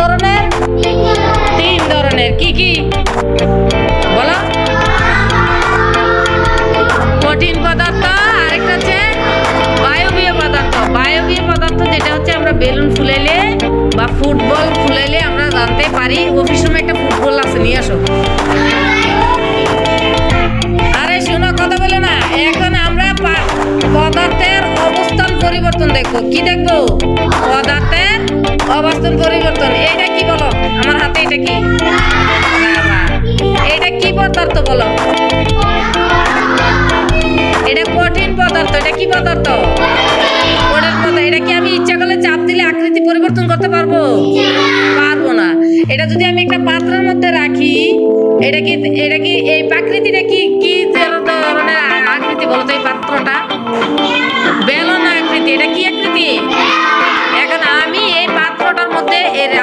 ধরনের? তিন ধরনের। কি কি? বলো। কঠিন পদার্থ, আরেকটা হচ্ছে বায়বীয় পদার্থ। বায়বীয় পদার্থ যেটা হচ্ছে আমরা বেলুন ফুলাইলে বা ফুটবল ফুলাইলে আমরা জানতে পারি। অফিস রুমে একটা ফুটবল আছে, নিয়ে আসো। আরে, শোনো, কথা বলে না। এখন আমরা পদার্থের অবস্থান পরিবর্তন দেখব। কি দেখব? পদার্থের অবস্থান পরিবর্তন, এইটা কি বলো? আমার হাতে এটা কি। এটা কি পদার্থ বলো? এটা কঠিন পদার্থ, এটা কি পদার্থ?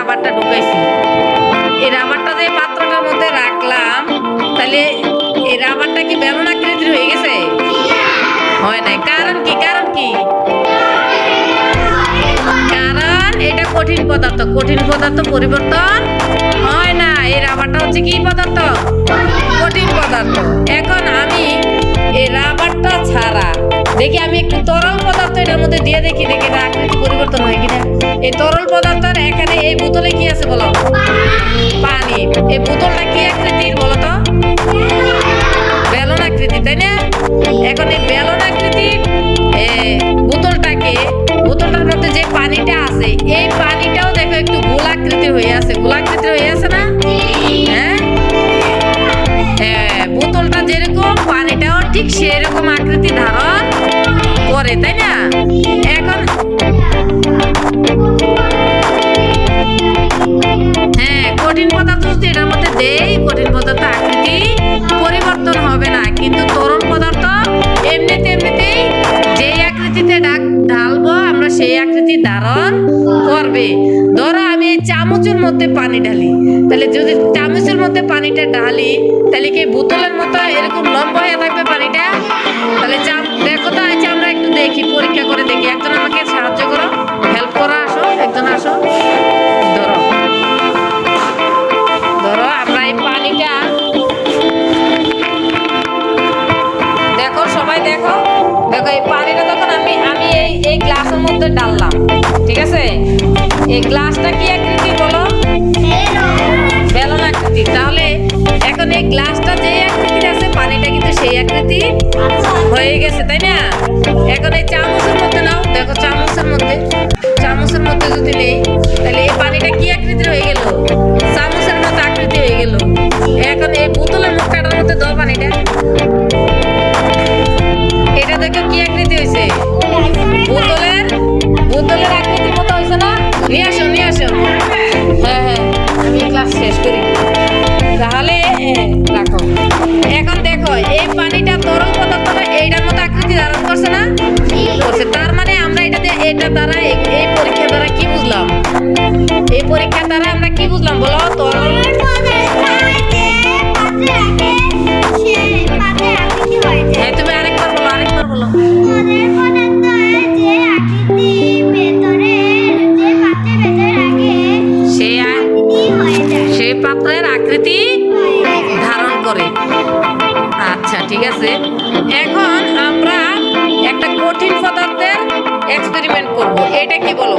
রাবারটা ঢুকাইছি এই রাবারটা যে পাত্রটার মধ্যে রাখলাম, তাহলে এই রাবারটা কি বেলন আকৃতির হয়ে গেছে? হয় নাই। কারণ কি? কারণ কি? কারণ এটা কঠিন পদার্থ। কঠিন পদার্থ পরিবর্তন হয় না। এই রাবারটা হচ্ছে কি পদার্থ? কঠিন পদার্থ। এখন আমি এই রাবারটা দেখি আমি একটু তরল পদার্থ এটার মধ্যে দিয়ে দেখি দেখি আকৃতি পরিবর্তন হয় কিনা। এই তরল পদার্থের এখানে এই বোতলে কি আছে বলো? পানি। এই বোতলটা কি আকৃতির বলো তো? বেলন আকৃতি তাই না? এখন এই বেলন আকৃতির এ, বোতলটাকে বোতলটার মধ্যে যে পানিটা আছে এই পানিটাও দেখো একটু গোলাকৃতির হয়ে আছে। গোলাকৃতির হয়ে আছে না? হ্যাঁ? হ্যাঁ বোতলটা যেরকম পানিটাও ঠিক সেরকম আকৃতি ধারণ করে তাই না? এখন হ্যাঁ কঠিন পদার্থ যদি এটার মধ্যে দেই, কঠিন পদার্থ আকৃতি, পরিবর্তন হবে না। কিন্তু তরল পদার্থ এমনিতে এমনিতেই যেই আকৃতিতে ডাক ঢালবো, আমরা সেই আকৃতি ধারণ করবে। ধরো আমি এই চামচের মধ্যে পানি ঢালি। তাহলে যদি চামচের মধ্যে পানিটা ঢালি, তাহলে কি বোতলের মতো এরকম লম্বা হয়ে থাকবে পানিটা? তাহলে চাম দেখো তো একটু দেখি, পরীক্ষা করে দেখি। একজন আমাকে সাহায্য করো হেল্প করো, আসো, একজন আসো। ধরো। ধরো, আমরা এই পানিটা দেখো, সবাই দেখো। দেখো, এই পানিটা তখন আমি আমি এই এই গ্লাসের মধ্যে ডাললাম, ঠিক আছে? এই গ্লাসটা কি আকৃতি বলো? বেলন আকৃতি তাহলে এখন এই গ্লাসটা যে আকৃতির আছে, পানিটা কিন্তু সেই আকৃতি হয়ে গেছে, তাই না? এখন চামচের মধ্যে নাও। দেখো চামচের মধ্যে। চামচের মধ্যে যদি নেই, তাহলে এই পানিটা কি আকৃতির হয়ে গেল? চামচের মতো আকৃতি হয়ে গেল। এখন এই বোতলের মুখটার মধ্যে দাও পানিটা। এটা দেখো কি আকৃতি হয়েছে। এটা দ্বারা এই- এই পরীক্ষা দ্বারা কি বুঝলাম? এই পরীক্ষা দ্বারা আমরা কি বুঝলাম বলো? তো হ্যাঁ তুমি আরেকবার বলো আরেকবার বলো। করব। এটা কি বলো?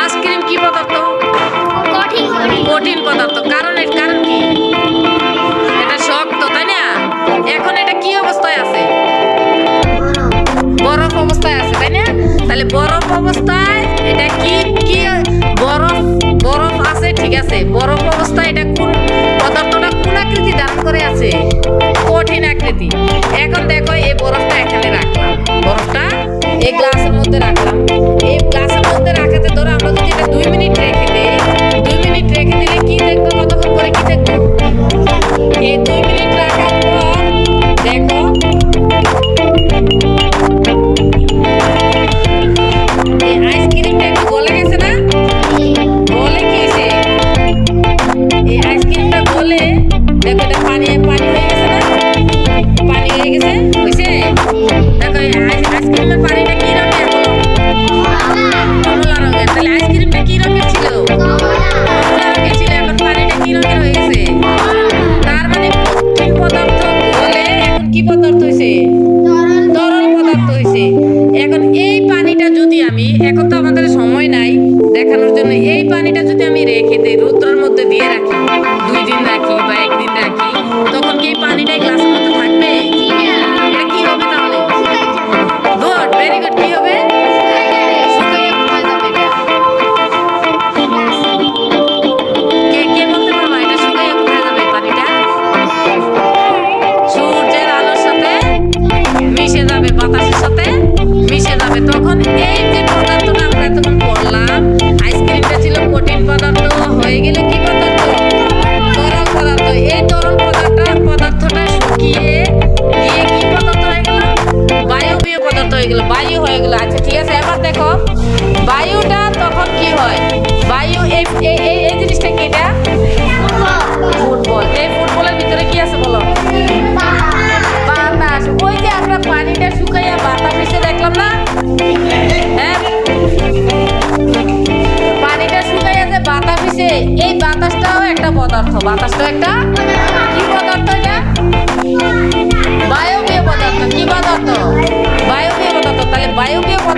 আইসক্রিম কি পদার্থ? কঠিন পদার্থ। কারণ এর কারণ কি? এটা শক্ত তাই না? এখন এটা কি অবস্থায় আছে? বরফ অবস্থায় আছে তাই না? তাহলে বরফ অবস্থায় এটা কি কি বরফ বরফ আছে ঠিক আছে। বরফ অবস্থায় এটা কোন পদার্থটা কোন আকৃতি ধারণ করে আছে? কঠিন আকৃতি। এখন দেখো এই বরফটা এখানে রাখলাম। বরফটা এই গ্লাসের মধ্যে রাখলাম এই গ্লাসের মধ্যে রাখাতে ধরো আমরা যদি এটা দুই মিনিট রেখে দিই, দুই মিনিট রেখে দিলে কি দেখব কতক্ষণ পরে কি দেখব? এই দুই মিনিট রাখার পর দেখো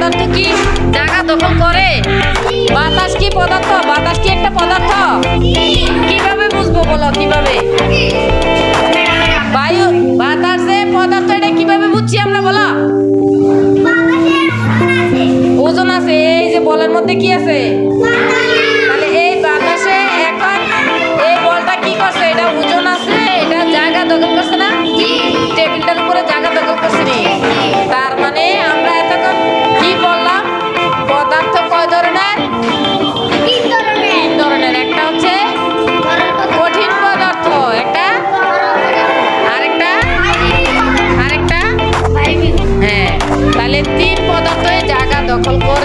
পদার্থ কি? জায়গা দখল করে। বাতাস কি পদার্থ? বাতাস কি একটা পদার্থ? কীভাবে বুঝব বলো কীভাবে? বায়ু বাতাস যে পদার্থ এটা কীভাবে বুঝছি আমরা বলো? ওজন আছে এই যে বলের মধ্যে কি আছে? kalau